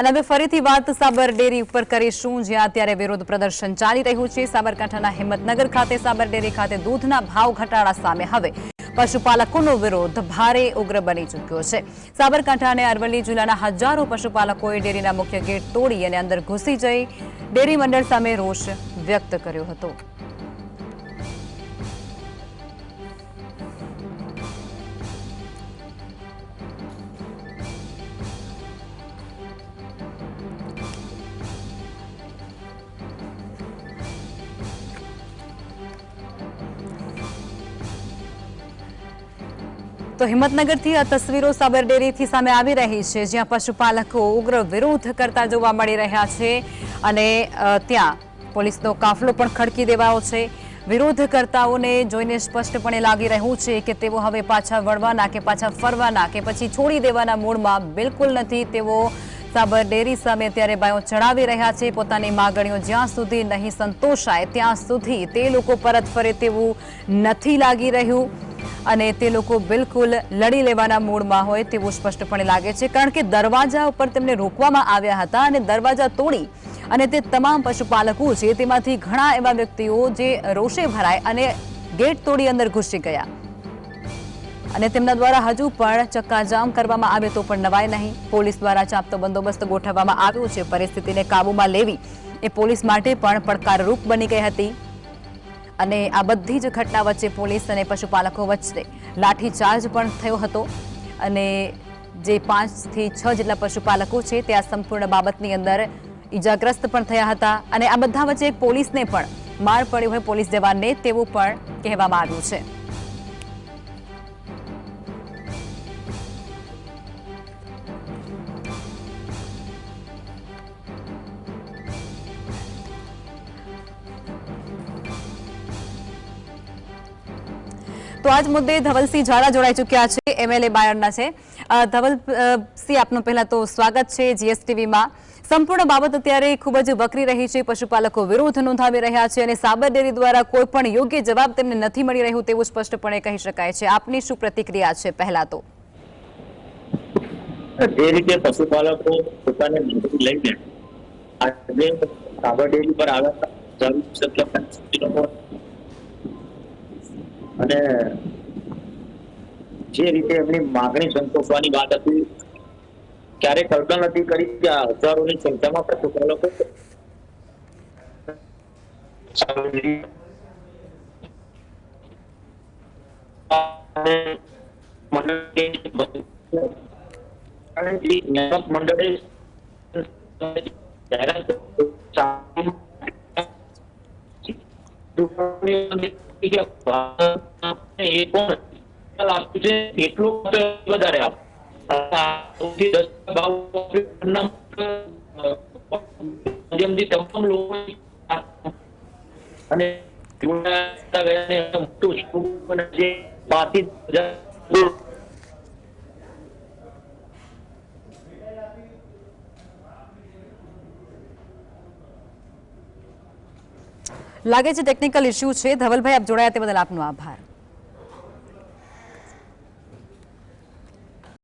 અને હવે ફરીથી વાત સાબર ડેરી ઉપર કરીશું, જ્યાં અત્યારે વિરોધ પ્રદર્શન ચાલી રહ્યું છે. સાબરકાંઠાના હિંમતનગર ખાતે, સાબર ડેરી ખાતે દૂધના ભાવ ઘટાડા સામે હવે પશુપાલકોનો વિરોધ ભારે ઉગ્ર બની ચૂક્યો છે. સાબરકાંઠા અને અરવલ્લી જિલ્લાના હજારો પશુપાલકોએ ડેરીના મુખ્ય ગેટ તોડી અને અંદર ઘૂસી જઈ ડેરી મંડળ સામે રોષ વ્યક્ત કર્યો હતો. તો હિંમતનગરથી આ તસવીરો સાબર ડેરીથી સામે આવી રહી છે, જ્યાં પશુપાલકો ઉગ્ર વિરોધ કરતા જોવા મળી રહ્યા છે અને ત્યાં પોલીસનો કાફલો પણ ખડકી દેવાયો છે. વિરોધ કરતાઓને જોઈને સ્પષ્ટપણે લાગી રહ્યું છે કે તેઓ હવે પાછા વળવાના કે પાછા ફરવાના કે પછી છોડી દેવાના મૂડમાં બિલકુલ નથી. તેઓ સાબર ડેરી સામે અત્યારે બાયો ચડાવી રહ્યા છે, પોતાની માગણીઓ જ્યાં સુધી નહીં સંતોષાય ત્યાં સુધી તે લોકો પરત ફરે તેવું નથી લાગી રહ્યું. અને તે લોકો બિલકુલ લડી લેવાના મૂડમાં હોય તેવું સ્પષ્ટપણે લાગે છે, કારણ કે દરવાજા ઉપર તેમને રોકવામાં આવ્યા હતા અને દરવાજા તોડી અને તે તમામ પશુપાલકો છે તેમાંથી ઘણા એવા વ્યક્તિઓ જે રોષે ભરાય અને ગેટ તોડી અંદર ઘૂસી ગયા. અને તેમના દ્વારા હજુ પણ ચક્કાજામ કરવામાં આવે તો પણ નવાય નહીં. પોલીસ દ્વારા ચાંપતો બંદોબસ્ત ગોઠવવામાં આવ્યો છે. પરિસ્થિતિને કાબૂમાં લેવી એ પોલીસ માટે પણ પડકારરૂપ બની ગઈ હતી. અને આ બધી જ ઘટના વચ્ચે પોલીસ અને પશુપાલકો વચ્ચે લાઠીચાર્જ પણ થયો હતો. અને જે પાંચથી છ જેટલા પશુપાલકો છે, તે આ સંપૂર્ણ બાબતની અંદર ઈજાગ્રસ્ત પણ થયા હતા. અને આ બધા વચ્ચે પોલીસને પણ માર પડ્યો હોય પોલીસ જવાનને, તેવું પણ કહેવામાં આવ્યું છે. તો આજ મુદ્દે ધવલસિંહ ઝાલા જોડાઈ ચૂક્યા છે એમએલએ બાયડના છે. ધવલસિંહ આપનું પહેલા તો સ્વાગત છે જીએસટીવીમાં સંપૂર્ણ બાબત અત્યારે ખૂબ જ વકરી રહી છે, પશુપાલકો વિરોધ નોંધાવી રહ્યા છે અને સાબર ડેરી દ્વારા કોઈ પણ યોગ્ય જવાબ તેમને નથી મળી રહ્યું તેવું સ્પષ્ટપણે કહી શકાય છે. આપની શું પ્રતિક્રિયા છે પહેલા તો? જે રીતે પશુપાલકો પોતાને મંજૂરી લઈને આજે સાબર ડેરી પર આવ્યા અને જે રીતે એમની માગણી સંતોષવાની વાત હતી, ક્યારે કલ્પના નથી કરી કે આ હજારોની સંખ્યામાં પશુપાલકો મંડળે જાહેરાત કે એ કોણ આપ્યું છે એટલું વધારે આપ? તમામ લોકો અને મોટું જે બાકી લાગે છે ટેકનિકલ ઇસ્યુ છે. ધવલભાઈ આપ જોડાયા તે બદલ આપનો આભાર.